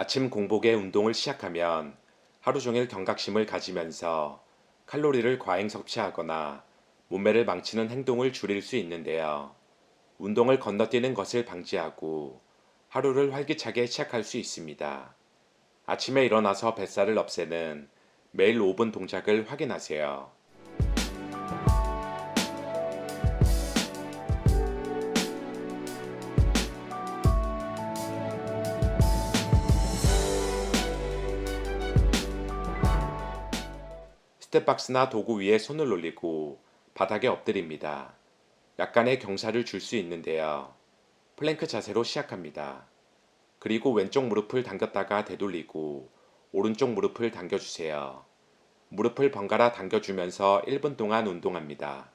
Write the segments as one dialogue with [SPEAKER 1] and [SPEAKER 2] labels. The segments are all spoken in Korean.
[SPEAKER 1] 아침 공복에 운동을 시작하면 하루 종일 경각심을 가지면서 칼로리를 과잉 섭취하거나 몸매를 망치는 행동을 줄일 수 있는데요. 운동을 건너뛰는 것을 방지하고 하루를 활기차게 시작할 수 있습니다. 아침에 일어나서 뱃살을 없애는 매일 5분 동작을 확인하세요. 스텝박스나 도구 위에 손을 올리고 바닥에 엎드립니다. 약간의 경사를 줄 수 있는데요. 플랭크 자세로 시작합니다. 그리고 왼쪽 무릎을 당겼다가 되돌리고 오른쪽 무릎을 당겨주세요. 무릎을 번갈아 당겨주면서 1분 동안 운동합니다.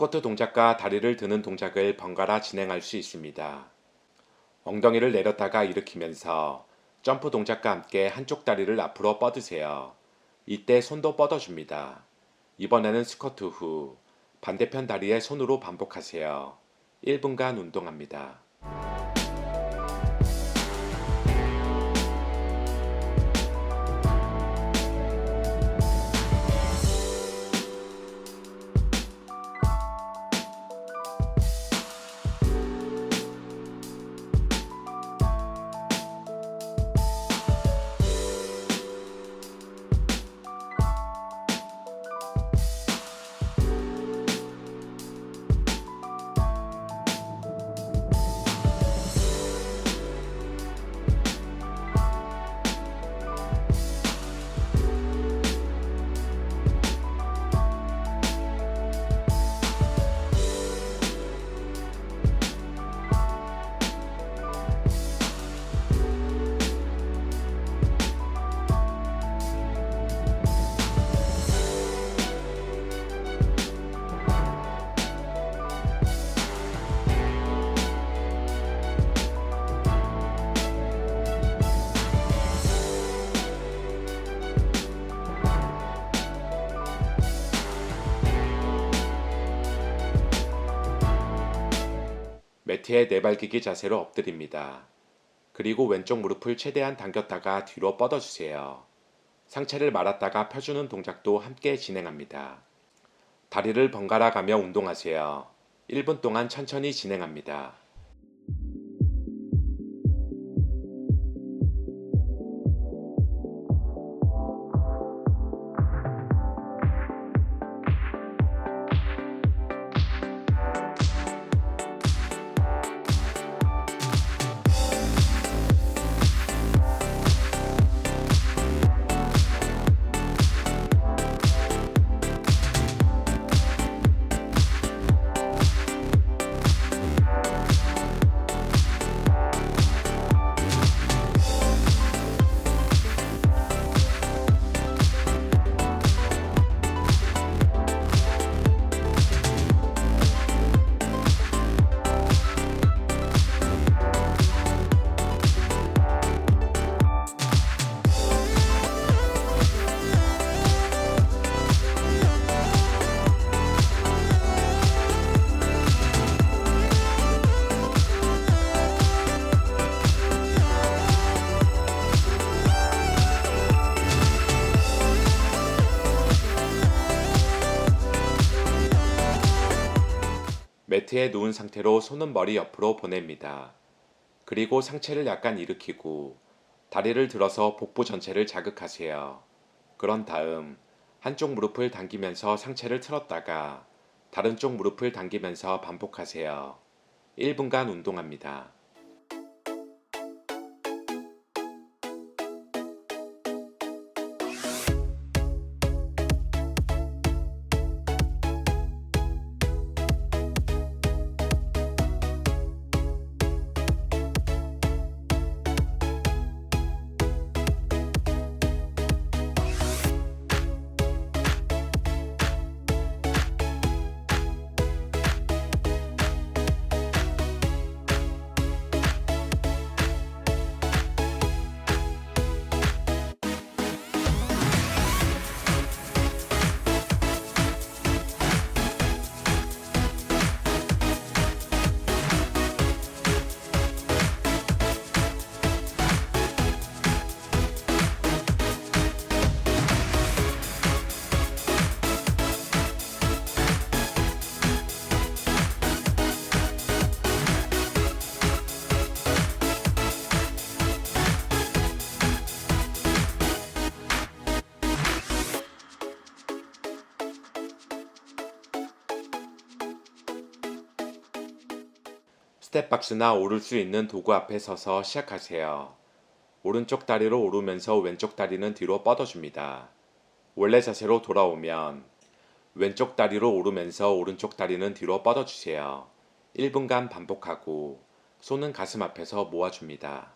[SPEAKER 1] 스쿼트 동작과 다리를 드는 동작을 번갈아 진행할 수 있습니다. 엉덩이를 내렸다가 일으키면서 점프 동작과 함께 한쪽 다리를 앞으로 뻗으세요. 이때 손도 뻗어줍니다. 이번에는 스쿼트 후 반대편 다리에 손으로 반복하세요. 1분간 운동합니다. 매트에 내발기기 자세로 엎드립니다. 그리고 왼쪽 무릎을 최대한 당겼다가 뒤로 뻗어주세요. 상체를 말았다가 펴주는 동작도 함께 진행합니다. 다리를 번갈아 가며 운동하세요. 1분 동안 천천히 진행합니다. 매트에 누운 상태로 손은 머리 옆으로 보냅니다. 그리고 상체를 약간 일으키고 다리를 들어서 복부 전체를 자극하세요. 그런 다음 한쪽 무릎을 당기면서 상체를 틀었다가 다른 쪽 무릎을 당기면서 반복하세요. 1분간 운동합니다. 스텝박스나 오를 수 있는 도구 앞에 서서 시작하세요. 오른쪽 다리로 오르면서 왼쪽 다리는 뒤로 뻗어줍니다. 원래 자세로 돌아오면 왼쪽 다리로 오르면서 오른쪽 다리는 뒤로 뻗어주세요. 1분간 반복하고 손은 가슴 앞에서 모아줍니다.